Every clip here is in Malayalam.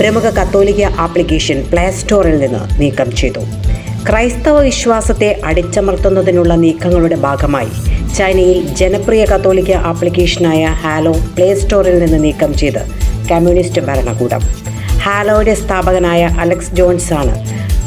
പ്രമുഖ കത്തോലിക്ക ആപ്ലിക്കേഷൻ പ്ലേ സ്റ്റോറിൽ നിന്ന് നീക്കം ചെയ്തു. ക്രൈസ്തവ വിശ്വാസത്തെ അടിച്ചമർത്തുന്നതിനുള്ള നീക്കങ്ങളുടെ ഭാഗമായി ചൈനയിൽ ജനപ്രിയ കത്തോലിക്ക ആപ്ലിക്കേഷനായ ഹാലോ പ്ലേ സ്റ്റോറിൽ നിന്ന് നീക്കം ചെയ്ത് കമ്മ്യൂണിസ്റ്റ് ഭരണകൂടം. ഹാലോയുടെ സ്ഥാപകനായ അലക്സ് ജോൺസ് ആണ്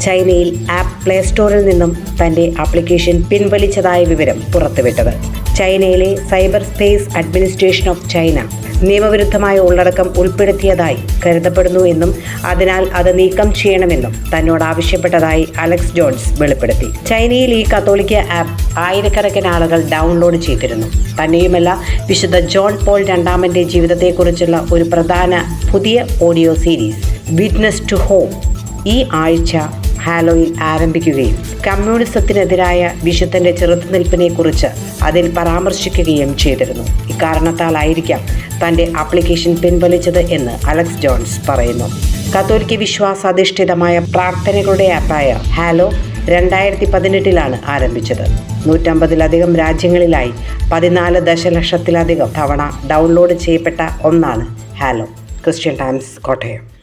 ചൈനയിൽ ആപ്പ് പ്ലേ സ്റ്റോറിൽ നിന്നും തന്റെ ആപ്ലിക്കേഷൻ പിൻവലിച്ചതായ വിവരം പുറത്തുവിട്ടത്. ചൈനയിലെ cyber space administration of China നിയമവിരുദ്ധമായ ഉള്ളടക്കം ഉൾപ്പെടുത്തിയതായി കരുതപ്പെടുന്നു എന്നും അതിനാൽ അത് നീക്കം ചെയ്യണമെന്നും തന്നോട് ആവശ്യപ്പെട്ടതായി അലക്സ് ജോൺസ് വെളിപ്പെടുത്തി. ചൈനയിൽ ഈ കത്തോലിക്ക ആപ്പ് ആയിരക്കണക്കിന് ആളുകൾ ഡൗൺലോഡ് ചെയ്തിരുന്നു. തന്നെയുമല്ല വിശുദ്ധ ജോൺ പോൾ രണ്ടാമന്റെ ജീവിതത്തെക്കുറിച്ചുള്ള ഒരു പ്രധാന പുതിയ audio series witness to home ഈ ആഴ്ച ഹാലോയിൽ ആരംഭിക്കുകയും കമ്മ്യൂണിസത്തിനെതിരായ വിശുദ്ധന്റെ ചെറുത്തുനിൽപ്പിനെ കുറിച്ച് അതിൽ പരാമർശിക്കുകയും ചെയ്തിരുന്നു. ഇക്കാരണത്താലായിരിക്കാം തന്റെ ആപ്ലിക്കേഷൻ പിൻവലിച്ചത് എന്ന് അലക്സ് ജോൺസ് പറയുന്നു. കത്തോലിക്ക വിശ്വാസാധിഷ്ഠിതമായ പ്രാർത്ഥനകളുടെ ആപ്പായ ഹാലോ രണ്ടായിരത്തി പതിനെട്ടിലാണ് ആരംഭിച്ചത്. നൂറ്റമ്പതിലധികം രാജ്യങ്ങളിലായി പതിനാല് ദശലക്ഷത്തിലധികം തവണ ഡൗൺലോഡ് ചെയ്യപ്പെട്ട ഒന്നാണ് ഹാലോ. Christian times Kottayam.